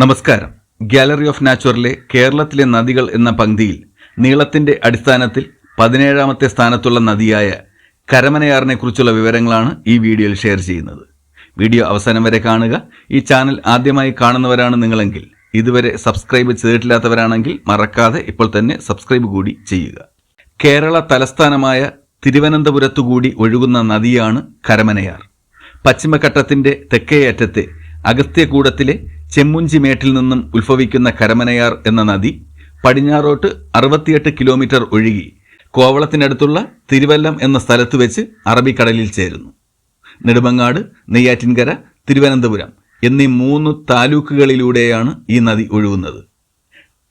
നമസ്കാരം. Gallery of നാച്ചുറലിലെ കേരളത്തിലെ നദികൾ എന്ന പങ്ക്തിയിൽ നീളത്തിന്റെ അടിസ്ഥാനത്തിൽ പതിനേഴാമത്തെ സ്ഥാനത്തുള്ള നദിയായ കരമനയാറിനെ കുറിച്ചുള്ള വിവരങ്ങളാണ് ഈ വീഡിയോയിൽ ഷെയർ ചെയ്യുന്നത്. വീഡിയോ അവസാനം വരെ കാണുക. ഈ ചാനൽ ആദ്യമായി കാണുന്നവരാണ് നിങ്ങളെങ്കിൽ ഇതുവരെ സബ്സ്ക്രൈബ് ചെയ്തിട്ടില്ലാത്തവരാണെങ്കിൽ മറക്കാതെ ഇപ്പോൾ തന്നെ സബ്സ്ക്രൈബ് കൂടി ചെയ്യുക. കേരള തലസ്ഥാനമായ തിരുവനന്തപുരത്തുകൂടി ഒഴുകുന്ന നദിയാണ് കരമനയാർ. പശ്ചിമഘട്ടത്തിന്റെ തെക്കേയറ്റത്തെ അഗസ്ത്യകൂടത്തിലെ ചെമ്മുഞ്ചിമേട്ടിൽ നിന്നും ഉത്ഭവിക്കുന്ന കരമനയാർ എന്ന നദി പടിഞ്ഞാറോട്ട് അറുപത്തിയെട്ട് കിലോമീറ്റർ ഒഴുകി കോവളത്തിനടുത്തുള്ള തിരുവല്ലം എന്ന സ്ഥലത്ത് വെച്ച് അറബിക്കടലിൽ ചേരുന്നു. നെടുമങ്ങാട് നെയ്യാറ്റിൻകര തിരുവനന്തപുരം എന്നീ മൂന്ന് താലൂക്കുകളിലൂടെയാണ് ഈ നദി ഒഴുകുന്നത്.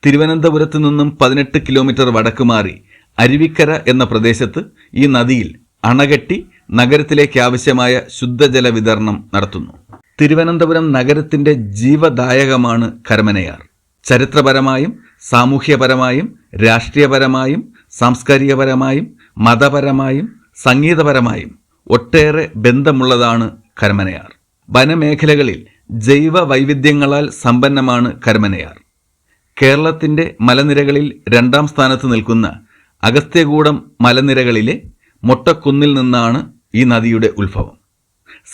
തിരുവനന്തപുരത്ത് നിന്നും പതിനെട്ട് കിലോമീറ്റർ വടക്ക് മാറി അരുവിക്കര എന്ന പ്രദേശത്ത് ഈ നദിയിൽ അണകെട്ടി നഗരത്തിലേക്ക് ആവശ്യമായ ശുദ്ധജല വിതരണം നടത്തുന്നു. തിരുവനന്തപുരം നഗരത്തിന്റെ ജീവദായകമാണ് കരമനയാർ. ചരിത്രപരമായും സാമൂഹ്യപരമായും രാഷ്ട്രീയപരമായും സാംസ്കാരികപരമായും മതപരമായും സംഗീതപരമായും ഒട്ടേറെ ബന്ധമുള്ളതാണ് കരമനയാർ. വനമേഖലകളിൽ ജൈവ വൈവിധ്യങ്ങളാൽ സമ്പന്നമാണ് കരമനയാർ. കേരളത്തിന്റെ മലനിരകളിൽ രണ്ടാം സ്ഥാനത്ത് നിൽക്കുന്ന അഗസ്ത്യകൂടം മലനിരകളിലെ മൊട്ടക്കുന്നിൽ നിന്നാണ് ഈ നദിയുടെ ഉത്ഭവം.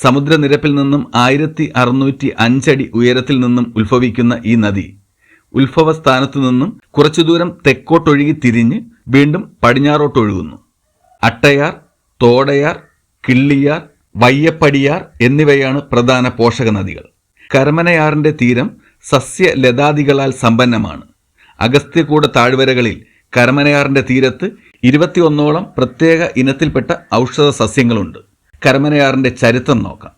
സമുദ്രനിരപ്പിൽ നിന്നും ആയിരത്തി അറുന്നൂറ്റി അഞ്ചടി ഉയരത്തിൽ നിന്നും ഉത്ഭവിക്കുന്ന ഈ നദി ഉത്ഭവ സ്ഥാനത്തു നിന്നും കുറച്ചു ദൂരം തെക്കോട്ടൊഴുകി തിരിഞ്ഞ് വീണ്ടും പടിഞ്ഞാറോട്ടൊഴുകുന്നു. അട്ടയാർ തോടയാർ കിള്ളിയാർ വയ്യപ്പടിയാർ എന്നിവയാണ് പ്രധാന പോഷക നദികൾ കരമനയാറിന്റെ തീരം സസ്യലതാദികളാൽ സമ്പന്നമാണ്. അഗസ്ത്യകൂട താഴ്വരകളിൽ കരമനയാറിന്റെ തീരത്ത് ഇരുപത്തിയൊന്നോളം പ്രത്യേക ഇനത്തിൽപ്പെട്ട ഔഷധ സസ്യങ്ങളുണ്ട്. കരമനയാറിന്റെ ചരിത്രം നോക്കാം.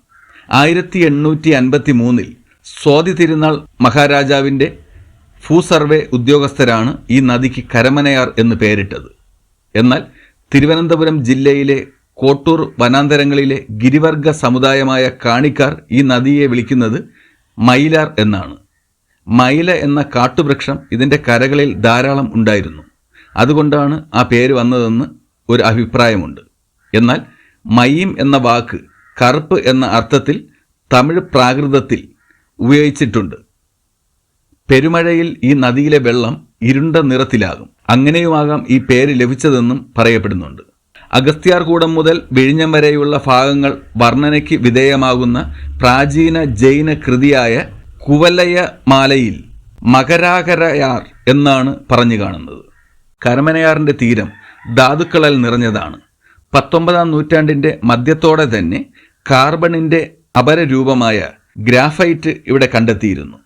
ആയിരത്തി എണ്ണൂറ്റി അൻപത്തി മൂന്നിൽ സ്വാതി തിരുനാൾ മഹാരാജാവിന്റെ ഭൂസർവേ ഉദ്യോഗസ്ഥരാണ് ഈ നദിക്ക് കരമനയാർ എന്ന് പേരിട്ടത്. എന്നാൽ തിരുവനന്തപുരം ജില്ലയിലെ കോട്ടൂർ വനാന്തരങ്ങളിലെ ഗിരിവർഗ സമുദായമായ കാണിക്കാർ ഈ നദിയെ വിളിക്കുന്നത് മൈലാർ എന്നാണ്. മൈല എന്ന കാട്ടുവൃക്ഷം ഇതിന്റെ കരകളിൽ ധാരാളം ഉണ്ടായിരുന്നു. അതുകൊണ്ടാണ് ആ പേര് വന്നതെന്ന് ഒരു അഭിപ്രായമുണ്ട്. എന്നാൽ മയ്യം എന്ന വാക്ക് കറുപ്പ് എന്ന അർത്ഥത്തിൽ തമിഴ് പ്രാകൃതത്തിൽ ഉപയോഗിച്ചിട്ടുണ്ട്. പെരുമഴയിൽ ഈ നദിയിലെ വെള്ളം ഇരുണ്ട നിറത്തിലാകും. അങ്ങനെയുമാകാം ഈ പേര് ലഭിച്ചതെന്നും പറയപ്പെടുന്നുണ്ട്. അഗസ്ത്യാർകൂടം മുതൽ വിഴിഞ്ഞം വരെയുള്ള ഭാഗങ്ങൾ വർണനയ്ക്ക് വിധേയമാകുന്ന പ്രാചീന ജൈന കൃതിയായ കുവലയ മാലയിൽ മകരാകരയാർ എന്നാണ് പറഞ്ഞു കാണുന്നത്. കരമനയാറിന്റെ തീരം ധാതുക്കളാൽ നിറഞ്ഞതാണ്. പത്തൊമ്പതാം നൂറ്റാണ്ടിന്റെ മധ്യത്തോടെ തന്നെ കാർബണിന്റെ അപരരൂപമായ ഗ്രാഫൈറ്റ് ഇവിടെ കണ്ടെത്തിയിരുന്നു.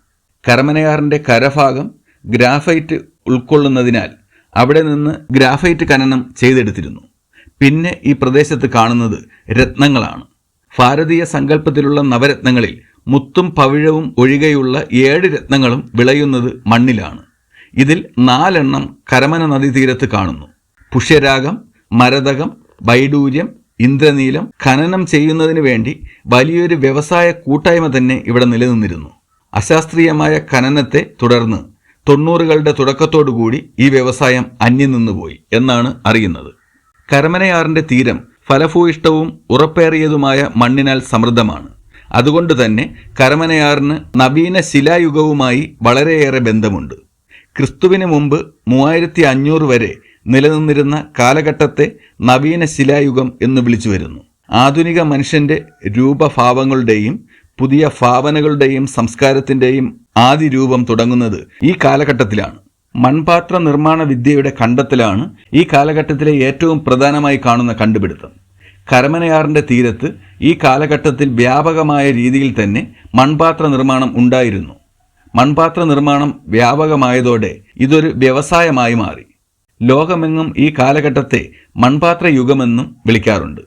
കരമനയാറിന്റെ കരഭാഗം ഗ്രാഫൈറ്റ് ഉൾക്കൊള്ളുന്നതിനാൽ അവിടെ നിന്ന് ഗ്രാഫൈറ്റ് ഖനനം ചെയ്തെടുത്തിരുന്നു. പിന്നെ ഈ പ്രദേശത്ത് കാണുന്നത് രത്നങ്ങളാണ്. ഭാരതീയ സങ്കല്പത്തിലുള്ള നവരത്നങ്ങളിൽ മുത്തും പവിഴവും ഒഴികെയുള്ള ഏഴ് രത്നങ്ങളും വിളയുന്നത് മണ്ണിലാണ്. ഇതിൽ നാലെണ്ണം കരമന നദീതീരത്ത് കാണുന്നു. പുഷ്യരാഗം മരതകം വൈഡൂര്യം ഇന്ദ്രനീലം ഖനനം ചെയ്യുന്നതിന് വേണ്ടി വലിയൊരു വ്യവസായ കൂട്ടായ്മ തന്നെ ഇവിടെ നിലനിന്നിരുന്നു. അശാസ്ത്രീയമായ ഖനനത്തെ തുടർന്ന് തൊണ്ണൂറുകളുടെ തുടക്കത്തോടുകൂടി ഈ വ്യവസായം അന്യം നിന്നുപോയി എന്നാണ് അറിയുന്നത്. കരമനയാറിന്റെ തീരം ഫലഭൂയിഷ്ടവും ഉറപ്പേറിയതുമായ മണ്ണിനാൽ സമൃദ്ധമാണ്. അതുകൊണ്ട് തന്നെ കരമനയാറിന് നവീന ശിലായുഗവുമായി വളരെയേറെ ബന്ധമുണ്ട്. ക്രിസ്തുവിന് മുമ്പ് മൂവായിരത്തി അഞ്ഞൂറ് വരെ നിലനിന്നിരുന്ന കാലഘട്ടത്തെ നവീന ശിലായുഗം എന്ന് വിളിച്ചു വരുന്നു. ആധുനിക മനുഷ്യന്റെ രൂപഭാവങ്ങളുടെയും പുതിയ ഭാവനകളുടെയും സംസ്കാരത്തിന്റെയും ആദ്യ രൂപം തുടങ്ങുന്നത് ഈ കാലഘട്ടത്തിലാണ്. മൺപാത്ര നിർമ്മാണ വിദ്യയുടെ കണ്ടെത്തലാണ് ഈ കാലഘട്ടത്തിലെ ഏറ്റവും പ്രധാനമായി കാണുന്ന കണ്ടുപിടുത്തം. കരമനയാറിന്റെ തീരത്ത് ഈ കാലഘട്ടത്തിൽ വ്യാപകമായ രീതിയിൽ തന്നെ മൺപാത്ര നിർമ്മാണം ഉണ്ടായിരുന്നു. മൺപാത്ര നിർമ്മാണം വ്യാപകമായതോടെ ഇതൊരു വ്യവസായമായി മാറി. ലോകമെങ്ങും ഈ കാലഘട്ടത്തെ മൺപാത്ര യുഗമെന്നും വിളിക്കാറുണ്ട്.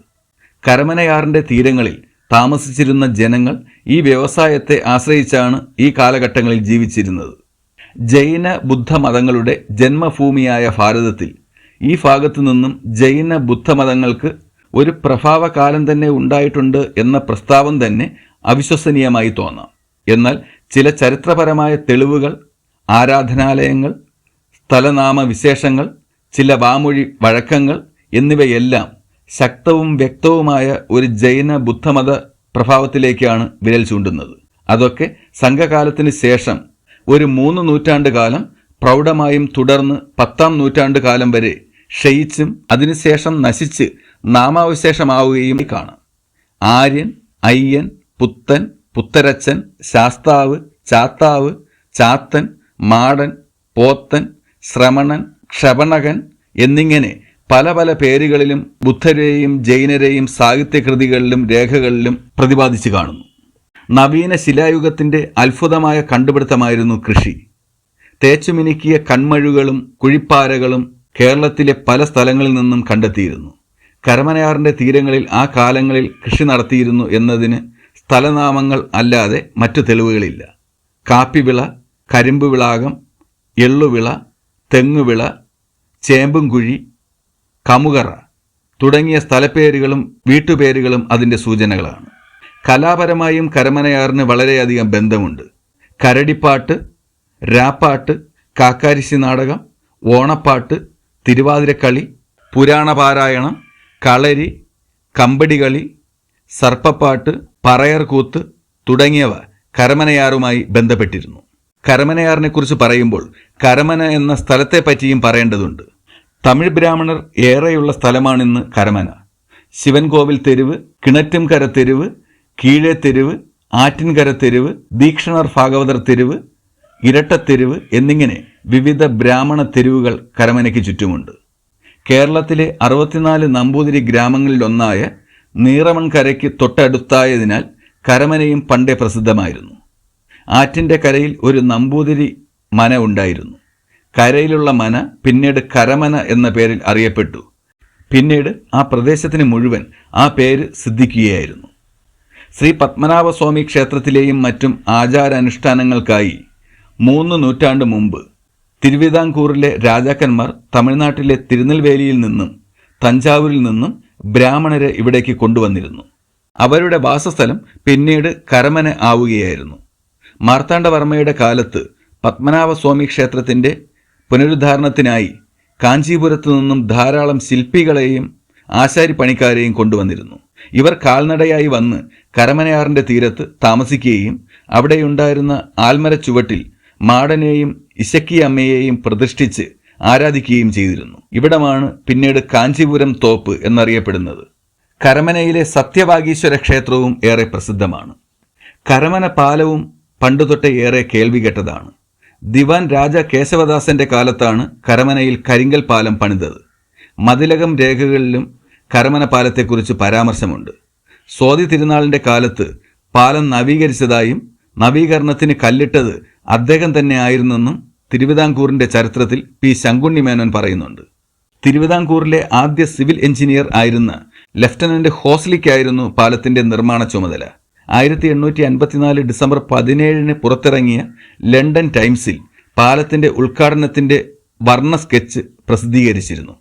കരമനയാറിന്റെ തീരങ്ങളിൽ താമസിച്ചിരുന്ന ജനങ്ങൾ ഈ വ്യവസായത്തെ ആശ്രയിച്ചാണ് ഈ കാലഘട്ടങ്ങളിൽ ജീവിച്ചിരുന്നത്. ജൈന ബുദ്ധ മതങ്ങളുടെ ജന്മഭൂമിയായ ഭാരതത്തിൽ ഈ ഭാഗത്തു നിന്നും ജൈന ബുദ്ധ മതങ്ങൾക്ക് ഒരു പ്രഭാവകാലം തന്നെ ഉണ്ടായിട്ടുണ്ട് എന്ന പ്രസ്താവം തന്നെ അവിശ്വസനീയമായി തോന്നാം. എന്നാൽ ചില ചരിത്രപരമായ തെളിവുകൾ ആരാധനാലയങ്ങൾ സ്ഥലനാമ വിശേഷങ്ങൾ ചില വാമൊഴി വഴക്കങ്ങൾ എന്നിവയെല്ലാം ശക്തവും വ്യക്തവുമായ ഒരു ജൈന ബുദ്ധമത പ്രഭാവത്തിലേക്കാണ് വിരൽ ചൂണ്ടുന്നത്. അതൊക്കെ സംഘകാലത്തിന് ശേഷം ഒരു മൂന്ന് നൂറ്റാണ്ട് കാലം പ്രൗഢമായും തുടർന്ന് പത്താം നൂറ്റാണ്ട് കാലം വരെ ക്ഷയിച്ചും അതിനുശേഷം നശിച്ച് നാമാവശേഷമാവുകയും കാണാം. ആര്യൻ അയ്യൻ പുത്തൻ പുത്തരച്ചൻ ശാസ്താവ് ചാത്താവ് ചാത്തൻ മാടൻ പോത്തൻ ശ്രമണൻ ക്ഷപണകൻ എന്നിങ്ങനെ പല പല പേരുകളിലും ബുദ്ധരെയും ജൈനരെയും സാഹിത്യകൃതികളിലും രേഖകളിലും പ്രതിപാദിച്ചു കാണുന്നു. നവീന ശിലായുഗത്തിന്റെ അത്ഭുതമായ കണ്ടുപിടുത്തമായിരുന്നു കൃഷി. തേച്ചുമിനുക്കിയ കൺമഴുകളും കുഴിപ്പാരകളും കേരളത്തിലെ പല സ്ഥലങ്ങളിൽ നിന്നും കണ്ടെത്തിയിരുന്നു. കരമനയാറിന്റെ തീരങ്ങളിൽ ആ കാലങ്ങളിൽ കൃഷി നടത്തിയിരുന്നു എന്നതിന് സ്ഥലനാമങ്ങൾ അല്ലാതെ മറ്റ് തെളിവുകളില്ല. കാപ്പിവിള കരിമ്പ് വിളാകം എള്ളുവിള തെങ്ങുവിള ചേമ്പുംകുഴി കമുകറ തുടങ്ങിയ സ്ഥലപ്പേരുകളും വീട്ടുപേരുകളും അതിന്റെ സൂചനകളാണ്. കലാപരമായും കരമനയാറിന് വളരെയധികം ബന്ധമുണ്ട്. കരടിപ്പാട്ട് രാപ്പാട്ട് കാക്കാരിശി നാടകം ഓണപ്പാട്ട് തിരുവാതിരക്കളി പുരാണപാരായണം കളരി കമ്പടികളി സർപ്പപ്പാട്ട് പറയർകൂത്ത് തുടങ്ങിയവ കരമനയാറുമായി ബന്ധപ്പെട്ടിരുന്നു. കരമനയാറിനെക്കുറിച്ച് പറയുമ്പോൾ കരമന എന്ന സ്ഥലത്തെ പറ്റിയും പറയേണ്ടതുണ്ട്. തമിഴ് ബ്രാഹ്മണർ ഏറെയുള്ള സ്ഥലമാണിന്ന് കരമന. ശിവൻകോവിൽ തെരുവ് കിണറ്റുംകര തെരുവ് കീഴേ തെരുവ് ആറ്റിൻകര തെരുവ് ദീക്ഷണർ ഭാഗവതർ തെരുവ് ഇരട്ടത്തെരുവ് എന്നിങ്ങനെ വിവിധ ബ്രാഹ്മണ തെരുവുകൾ കരമനയ്ക്ക് ചുറ്റുമുണ്ട്. കേരളത്തിലെ അറുപത്തിനാല് നമ്പൂതിരി ഗ്രാമങ്ങളിലൊന്നായ നീറമൺകരയ്ക്ക് തൊട്ടടുത്തായതിനാൽ കരമനയും പണ്ടേ പ്രസിദ്ധമായിരുന്നു. ആറ്റിന്റെ കരയിൽ ഒരു നമ്പൂതിരി മന ഉണ്ടായിരുന്നു. കരയിലുള്ള മന പിന്നീട് കരമന എന്ന പേരിൽ അറിയപ്പെട്ടു. പിന്നീട് ആ പ്രദേശത്തിന് മുഴുവൻ ആ പേര് സിദ്ധിക്കുകയായിരുന്നു. ശ്രീ പത്മനാഭസ്വാമി ക്ഷേത്രത്തിലെയും മറ്റും ആചാരാനുഷ്ഠാനങ്ങൾക്കായി മൂന്ന് നൂറ്റാണ്ട് മുമ്പ് തിരുവിതാംകൂറിലെ രാജാക്കന്മാർ തമിഴ്നാട്ടിലെ തിരുനെൽവേലിയിൽ നിന്നും തഞ്ചാവൂരിൽ നിന്നും ബ്രാഹ്മണരെ ഇവിടേക്ക് കൊണ്ടുവന്നിരുന്നു. അവരുടെ വാസസ്ഥലം പിന്നീട് കരമന ആവുകയായിരുന്നു. മാർത്താണ്ഡവർമ്മയുടെ കാലത്ത് പത്മനാഭസ്വാമി ക്ഷേത്രത്തിന്റെ പുനരുദ്ധാരണത്തിനായി കാഞ്ചീപുരത്തു നിന്നും ധാരാളം ശില്പികളെയും ആശാരിപ്പണിക്കാരെയും കൊണ്ടുവന്നിരുന്നു. ഇവർ കാൽനടയായി വന്ന് കരമനയാറിന്റെ തീരത്ത് താമസിക്കുകയും അവിടെയുണ്ടായിരുന്ന ആൽമര ചുവട്ടിൽ മാടനെയും ഇശക്കിയമ്മയെയും പ്രതിഷ്ഠിച്ച് ആരാധിക്കുകയും ചെയ്തിരുന്നു. ഇവിടമാണ് പിന്നീട് കാഞ്ചീപുരം തോപ്പ് എന്നറിയപ്പെടുന്നത്. കരമനയിലെ സത്യവാഗീശ്വര ക്ഷേത്രവും ഏറെ പ്രസിദ്ധമാണ്. കരമന പാലവും പണ്ടുതൊട്ടേ ഏറെ കേൾവി കേട്ടതാണ് ദിവാൻ രാജ കേശവദാസന്റെ കാലത്താണ് കരമനയിൽ കരിങ്കൽ പാലം പണിതത്. മതിലകം രേഖകളിലും കരമന പാലത്തെക്കുറിച്ച് പരാമർശമുണ്ട്. സ്വാതി തിരുനാളിന്റെ കാലത്ത് പാലം നവീകരിച്ചതായും നവീകരണത്തിന് കല്ലിട്ടത് അദ്ദേഹം തന്നെ ആയിരുന്നെന്നും തിരുവിതാംകൂറിന്റെ ചരിത്രത്തിൽ പി ശങ്കുണ്ണി മേനോൻ പറയുന്നുണ്ട്. തിരുവിതാംകൂറിലെ ആദ്യ സിവിൽ എഞ്ചിനീയർ ആയിരുന്ന ലഫ്റ്റനന്റ് ഹോസ്ലിക്കായിരുന്നു പാലത്തിന്റെ നിർമ്മാണ ചുമതല. ആയിരത്തി എണ്ണൂറ്റി അൻപത്തിനാല് ഡിസംബർ പതിനേഴിന് പുറത്തിറങ്ങിയ ലണ്ടൻ ടൈംസിൽ പാലത്തിന്റെ ഉദ്ഘാടനത്തിന്റെ വർണ സ്കെച്ച് പ്രസിദ്ധീകരിച്ചിരുന്നു.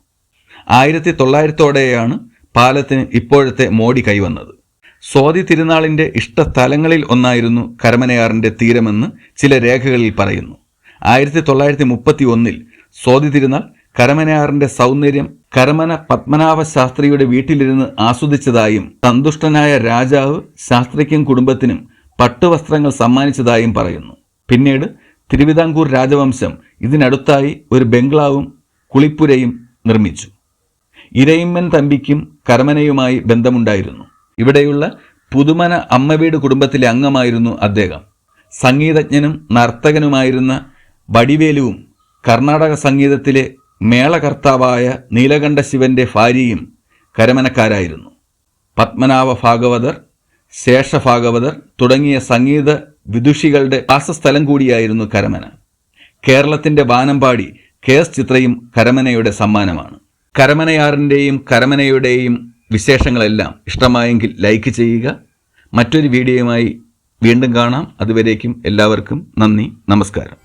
ആയിരത്തി തൊള്ളായിരത്തോടെയാണ് പാലത്തിന് ഇപ്പോഴത്തെ മോടി കൈവന്നത്. സ്വാതി തിരുനാളിന്റെ ഇഷ്ടസ്ഥലങ്ങളിൽ ഒന്നായിരുന്നു കരമനയാറിന്റെ തീരമെന്ന് ചില രേഖകളിൽ പറയുന്നു. ആയിരത്തി തൊള്ളായിരത്തി മുപ്പത്തി ഒന്നിൽ സ്വാതി തിരുനാൾ കരമനയാറിന്റെ സൗന്ദര്യം കരമന പത്മനാഭ ശാസ്ത്രിയുടെ വീട്ടിലിരുന്ന് ആസ്വദിച്ചതായും സന്തുഷ്ടനായ രാജാവ് ശാസ്ത്രിക്കും കുടുംബത്തിനും പട്ടുവസ്ത്രങ്ങൾ സമ്മാനിച്ചതായും പറയുന്നു. പിന്നീട് തിരുവിതാംകൂർ രാജവംശം ഇതിനടുത്തായി ഒരു ബംഗ്ലാവും കുളിപ്പുരയും നിർമ്മിച്ചു. ഇരയിമ്മൻ തമ്പിക്കും കരമനയുമായി ബന്ധമുണ്ടായിരുന്നു. ഇവിടെയുള്ള പുതുമന അമ്മവീട് കുടുംബത്തിലെ അംഗമായിരുന്നു അദ്ദേഹം. സംഗീതജ്ഞനും നർത്തകനുമായിരുന്ന വടിവേലുവും കർണാടക സംഗീതത്തിലെ മേളകർത്താവായ നീലകണ്ഠ ശിവന്റെ ഭാര്യയും കരമനക്കാരായിരുന്നു. പത്മനാഭ ഭാഗവതർ ശേഷഭാഗവതർ തുടങ്ങിയ സംഗീത വിദുഷികളുടെ വാസസ്ഥലം കൂടിയായിരുന്നു കരമന. കേരളത്തിന്റെ വാനമ്പാടി കെ എസ് ചിത്രയും കരമനയുടെ സമ്മാനമാണ്. കരമനയാറിന്റെയും കരമനയുടെയും വിശേഷങ്ങളെല്ലാം ഇഷ്ടമായെങ്കിൽ ലൈക്ക് ചെയ്യുക. മറ്റൊരു വീഡിയോയുമായി വീണ്ടും കാണാം. അതുവരേക്കും എല്ലാവർക്കും നന്ദി നമസ്കാരം.